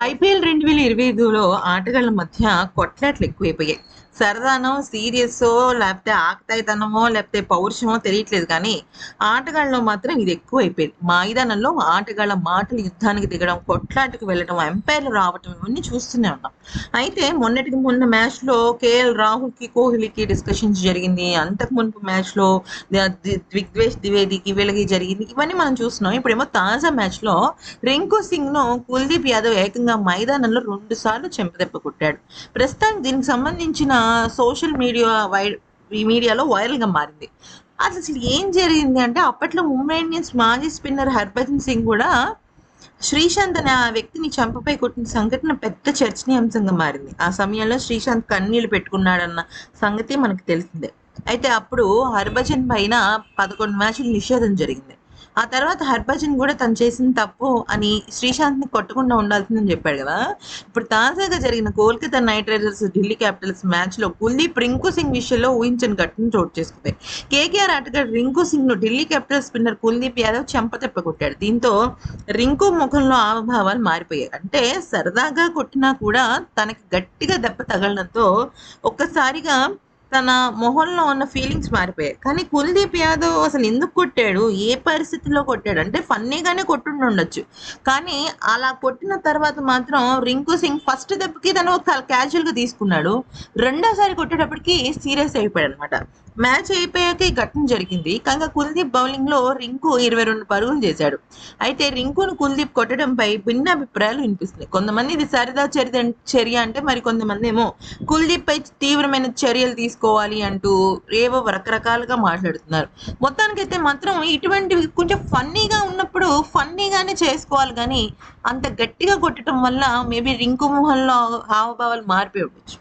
IPL రెండు వేల ఇరవై ఐదులో ఆటగాళ్ళ మధ్య కొట్లాట్లు ఎక్కువైపోయాయి. సరదానో సీరియస్ లేకపోతే ఆకతాయితనమో లేకపోతే పౌరుషమో తెలియట్లేదు కానీ ఆటగాళ్ళలో మాత్రం ఇది ఎక్కువ అయిపోయింది మైదానంలో ఆటగాళ్ళ మాటలు యుద్ధానికి దిగడం కొట్లాటకు వెళ్ళడం ఎంపైర్లు రావటం ఇవన్నీ చూస్తూనే ఉన్నాం. అయితే మొన్నటికి మొన్న మ్యాచ్లో కేఎల్ రాహుల్కి కోహ్లీకి డిస్కషన్స్ జరిగింది. అంతకు మునుపు మ్యాచ్లో దిగ్వేష్ ద్వివేదికి వీళ్ళకి జరిగింది. ఇవన్నీ మనం చూస్తున్నాం. ఇప్పుడేమో తాజా మ్యాచ్లో రింకు సింగ్ను కుల్దీప్ యాదవ్ ఏకంగా మైదానంలో రెండు సార్లు చెంపదెబ్బ కొట్టాడు. ప్రస్తుతానికి దీనికి సంబంధించిన సోషల్ మీడియా వై మీడియాలో వైరల్గా మారింది. అసలు అసలు ఏం జరిగింది అంటే అప్పట్లో ముంబై ఇండియన్స్ మాజీ స్పిన్నర్ హర్భజన్ సింగ్ కూడా శ్రీశాంత్ అనే ఆ వ్యక్తిని చంపపై కొట్టిన సంఘటన పెద్ద చర్చనీయాంశంగా మారింది. ఆ సమయంలో శ్రీశాంత్ కన్నీళ్ళు పెట్టుకున్నాడన్న సంగతి మనకు తెలిసిందే. అయితే అప్పుడు హర్భజన్ పైన పదకొండు మ్యాచ్లు నిషేధం జరిగింది. ఆ తర్వాత హర్భజన్ కూడా తను చేసిన తప్పు అని శ్రీశాంత్ని కొట్టకుండా ఉండాల్సిందని చెప్పాడు కదా. ఇప్పుడు తాజాగా జరిగిన Kolkata knight riders Delhi capitals మ్యాచ్లో కుల్దీప్ రింకు సింగ్ విషయంలో ఊహించని ఘటన చోటు చేసుకుంది. కేకేఆర్ ఆటగాడు రింకు సింగ్ను ఢిల్లీ క్యాపిటల్స్ స్పిన్నర్ కుల్దీప్ యాదవ్ చెంపతెప్ప కొట్టాడు. దీంతో రింకు ముఖంలో ఆవభావాలు మారిపోయాయి. అంటే సరదాగా కొట్టినా కూడా తనకి గట్టిగా దెబ్బ తగలడంతో ఒక్కసారిగా తన మొహంలో ఉన్న ఫీలింగ్స్ మారిపోయాయి. కానీ కుల్దీప్ యాదవ్ అసలు ఎందుకు కొట్టాడు? ఏ పరిస్థితిలో కొట్టాడు? అంటే ఫన్నీగానే కొట్టుండి ఉండొచ్చు. కానీ అలా కొట్టిన తర్వాత మాత్రం రింకు సింగ్ ఫస్ట్ దెబ్బకి తను క్యాజువల్గా తీసుకున్నాడు. రెండోసారి కొట్టేటప్పటికి సీరియస్ అయిపోయాడు అనమాట. మ్యాచ్ అయిపోయాక ఈ ఘటన జరిగింది. కాగా కుల్దీప్ బౌలింగ్లో రింకు ఇరవై రెండు పరుగులు చేశాడు. అయితే రింకును కుల్దీప్ కొట్టడంపై భిన్న అభిప్రాయాలు వినిపిస్తున్నాయి. కొంతమంది ఇది సరదా చర్య చర్య అంటే మరి కొంతమంది ఏమో కుల్దీప్ పై తీవ్రమైన చర్యలు తీసుకోవాలి అంటూ ఏవో రకరకాలుగా మాట్లాడుతున్నారు. మొత్తానికైతే మాత్రం ఇటువంటివి కొంచెం ఫన్నీగా ఉన్నప్పుడు ఫన్నీగానే చేసుకోవాలి కానీ అంత గట్టిగా కొట్టడం వల్ల మేబీ రింకు మొహంలో హావభావాలు మారిపోయి ఉండొచ్చు.